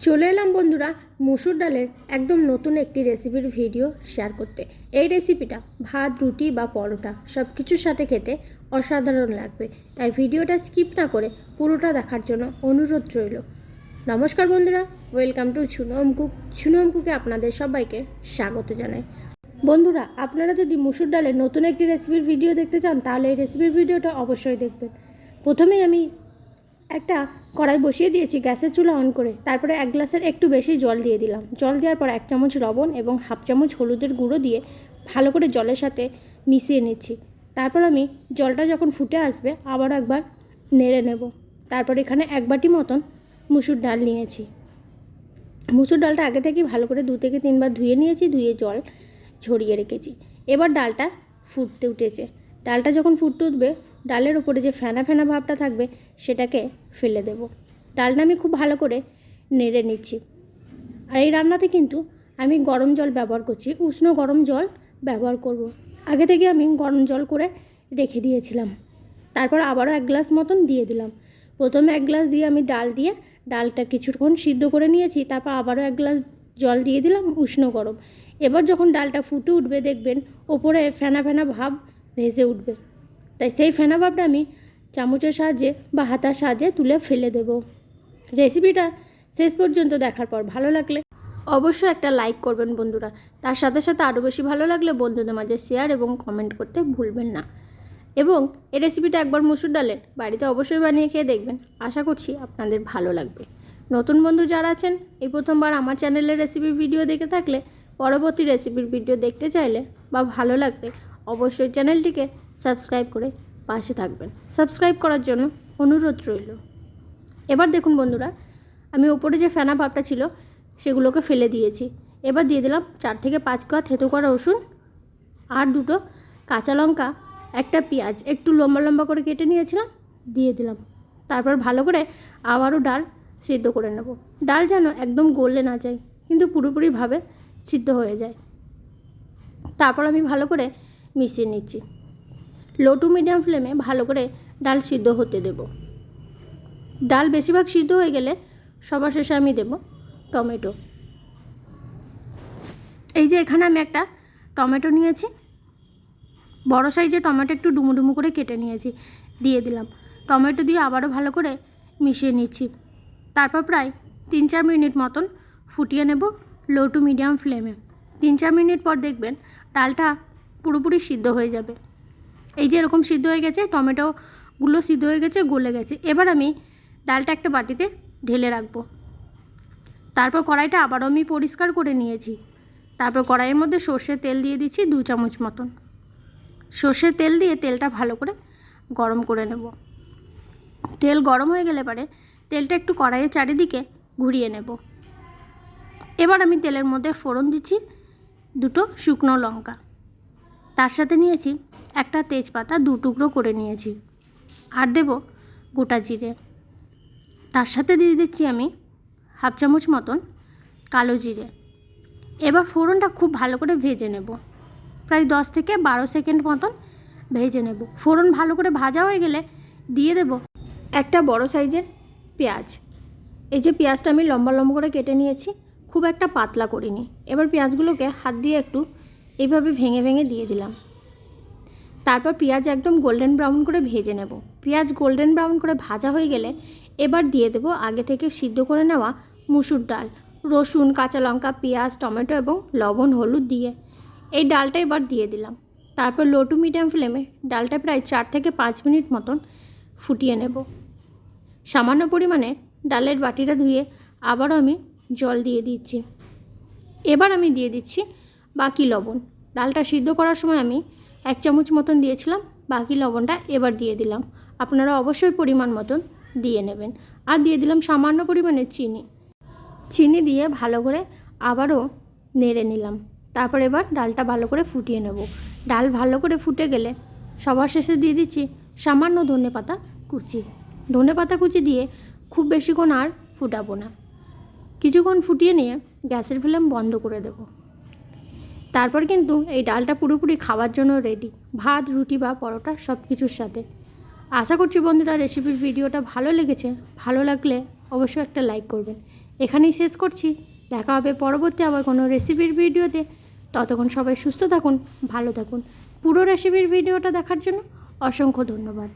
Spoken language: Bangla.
চলে এলাম বন্ধুরা মুসুর ডালের একদম নতুন একটি রেসিপির ভিডিও শেয়ার করতে। এই রেসিপিটা ভাত, রুটি বা পরোটা সব কিছুর সাথে খেতে অসাধারণ লাগবে। তাই ভিডিওটা স্কিপ না করে পুরোটা দেখার জন্য অনুরোধ রইল। নমস্কার বন্ধুরা welcome to Chunom cook Chunom কুকে আপনাদের সবাইকে স্বাগত জানাই। বন্ধুরা, আপনারা যদি মুসুর ডালের নতুন একটি রেসিপির ভিডিও দেখতে চান, তাহলে এই রেসিপির ভিডিওটা অবশ্যই দেখবেন। প্রথমেই আমি একটা কড়াই বসিয়ে দিয়েছি, গ্যাসের চুলা অন করে। তারপরে এক গ্লাসের একটু বেশি জল দিয়ে দিলাম। জল দেওয়ার পর এক চামচ লবণ এবং হাফ চামচ হলুদের গুঁড়ো দিয়ে ভালো করে জলের সাথে মিশিয়ে নিচ্ছি। তারপর আমি জলটা যখন ফুটে আসবে আবার একবার নেড়ে নেব। তারপর এখানে এক বাটি মতন মুসুর ডাল নিয়েছি। মুসুর ডালটা আগে থেকে ভালো করে দু থেকে তিনবার ধুয়ে নিয়েছি, ধুয়ে জল ঝরিয়ে রেখেছি। এবার ডালটা ফুটতে উঠেছে। ডালটা যখন ফুটতে উঠবে ডালের উপরে যে ফেনা ফেনা ভাবটা থাকবে, সেটাকে ফেলে দেব। ডালটা আমি খুব ভালো করে নেড়ে নিচ্ছি। আর এই রান্নাতে কিন্তু আমি গরম জল ব্যবহার করছি, উষ্ণ গরম জল ব্যবহার করব। আগে থেকে আমি গরম জল করে রেখে দিয়েছিলাম। তারপর আবারও এক গ্লাস মতন দিয়ে দিলাম। প্রথমে এক গ্লাস দিয়ে আমি ডাল দিয়ে ডালটা কিছুক্ষণ সিদ্ধ করে নিয়েছি, তারপর আবারও এক গ্লাস জল দিয়ে দিলাম উষ্ণ গরম। এবার যখন ডালটা ফুটে উঠবে, দেখবেন ওপরে ফেনা ফেনা ভাব ভেসে উঠবে। তাই সেই ফেনা ভাবটা আমি চামচের সাহায্যে বা হাতার সাহায্যে তুলে ফেলে দেব। রেসিপিটা শেষ পর্যন্ত দেখার পর ভালো লাগলে অবশ্যই একটা লাইক করবেন বন্ধুরা। তার সাথে সাথে আরও বেশি ভালো লাগলে বন্ধুদের মাঝে শেয়ার এবং কমেন্ট করতে ভুলবেন না। এবং এই রেসিপিটা একবার মুসুর ডালের বাড়িতে অবশ্যই বানিয়ে খেয়ে দেখবেন। আশা করছি আপনাদের ভালো লাগবে। নতুন বন্ধু যারা আছেন, এই প্রথমবার আমার চ্যানেলের রেসিপির ভিডিও দেখে থাকলে, পরবর্তী রেসিপির ভিডিও দেখতে চাইলে বা ভালো লাগলে অবশ্যই চ্যানেলটিকে সাবস্ক্রাইব করে পাশে থাকবেন। সাবস্ক্রাইব করার জন্য অনুরোধ রইল। এবার দেখুন বন্ধুরা, আমি ওপরে যে ফেনা ভাবটা ছিল, সেগুলোকে ফেলে দিয়েছি। এবার দিয়ে দিলাম চার থেকে পাঁচ কোয়া থেতো করা রসুন আর দুটো কাঁচা লঙ্কা, একটা পেঁয়াজ। একটু লম্বা লম্বা করে কেটে নিয়েছিলাম, দিয়ে দিলাম। তারপর ভালো করে আবারও ডাল সিদ্ধ করে নেব। ডাল যেন একদম গলে না যায়, কিন্তু পুরোপুরিভাবে সিদ্ধ হয়ে যায়। তারপর আমি ভালো করে মিশিয়ে নিচ্ছি। লো টু মিডিয়াম ফ্লেমে ভালো করে ডাল সিদ্ধ হতে দেব। ডাল বেশিরভাগ সিদ্ধ হয়ে গেলে সবার শেষে আমি দেব টমেটো। এই যে এখানে আমি একটা টমেটো নিয়েছি। বড় সাইজে টমেটো একটু ডুমু ডুমু করে কেটে নিয়েছি, দিয়ে দিলাম। টমেটো দিয়ে আবারও ভালো করে মিশিয়ে নিচ্ছি। তারপর প্রায় তিন চার মিনিট মতন ফুটিয়ে নেব লো টু মিডিয়াম ফ্লেমে। তিন চার মিনিট পর দেখবেন ডালটা পুরোপুরি সিদ্ধ হয়ে যাবে। এই যে এরকম সিদ্ধ হয়ে গেছে টমেটোগুলো সিদ্ধ হয়ে গেছে, গলে গেছে। এবার আমি ডালটা একটা বাটিতে ঢেলে রাখব। তারপর কড়াইটা আবারও আমি পরিষ্কার করে নিয়েছি। তারপর কড়াইয়ের মধ্যে সর্ষের তেল দিয়ে দিচ্ছি দু চামচ মতন। সর্ষের তেল দিয়ে তেলটা ভালো করে গরম করে নেব। তেল গরম হয়ে গেলে পরে তেলটা একটু কড়াইয়ের চারিদিকে ঘুরিয়ে নেব। এবার আমি তেলের মধ্যে ফোড়ন দিচ্ছি দুটো শুকনো লঙ্কা। তার সাথে নিয়েছি একটা তেজপাতা দু টুকরো করে নিয়েছি। আর দেব গোটা জিরে। তার সাথে দিয়ে দিচ্ছি আমি হাফ চামচ মতন কালো জিরে। এবার ফোড়নটা খুব ভালো করে ভেজে নেব। প্রায় দশ থেকে বারো সেকেন্ড মতন ভেজে নেব। ফোড়ন ভালো করে ভাজা হয়ে গেলে দিয়ে দেব একটা বড় সাইজের পেঁয়াজ। এই যে পেঁয়াজটা আমি লম্বা লম্বা করে কেটে নিয়েছি, খুব একটা পাতলা করিনি। এবার পেঁয়াজগুলোকে হাত দিয়ে একটু এইভাবে ভেঙে ভেঙে দিয়ে দিলাম। তারপর পেঁয়াজ একদম গোল্ডেন ব্রাউন করে ভেজে নেব। পেঁয়াজ গোল্ডেন ব্রাউন করে ভাজা হয়ে গেলে এবার দিয়ে দেবো আগে থেকে সিদ্ধ করে নেওয়া মুসুর ডাল। রসুন, কাঁচা লঙ্কা, পেঁয়াজ, টমেটো এবং লবণ, হলুদ দিয়ে এই ডালটা এবার দিয়ে দিলাম। তারপর লো টু মিডিয়াম ফ্লেমে ডালটা প্রায় চার থেকে পাঁচ মিনিট মতন ফুটিয়ে নেব। সামান্য পরিমাণে ডালের বাটিটা ধুয়ে আবারও আমি জল দিয়ে দিচ্ছি। এবার আমি দিয়ে দিচ্ছি বাকি লবণ। ডালটা সিদ্ধ করার সময় আমি এক চামচ মতন দিয়েছিলাম, বাকি লবণটা এবার দিয়ে দিলাম। আপনারা অবশ্যই পরিমাণ মতন দিয়ে নেবেন। আর দিয়ে দিলাম সামান্য পরিমাণে চিনি। চিনি দিয়ে ভালো করে আবারও নেড়ে নিলাম। তারপর এবার ডালটা ভালো করে ফুটিয়ে নেব। ডাল ভালো করে ফুটে গেলে সবার শেষে দিয়ে দিচ্ছি সামান্য ধনে পাতা কুচি। ধনে পাতা কুচি দিয়ে খুব বেশিক্ষণ আর ফুটাবো না। কিছুক্ষণ ফুটিয়ে নিয়ে গ্যাসের ফ্লেম বন্ধ করে দেব। তারপর কিন্তু এই ডালটা পুরোপুরি খাওয়ার জন্য রেডি ভাত, রুটি বা পরোটা সব কিছুর সাথে। আশা করছি বন্ধুরা রেসিপির ভিডিওটা ভালো লেগেছে। ভালো লাগলে অবশ্যই একটা লাইক করবেন। এখানেই শেষ করছি। দেখা হবে পরবর্তী আবার কোনো রেসিপির ভিডিওতে ততক্ষণ সবাই সুস্থ থাকুন, ভালো থাকুন। পুরো রেসিপির ভিডিওটা দেখার জন্য অসংখ্য ধন্যবাদ।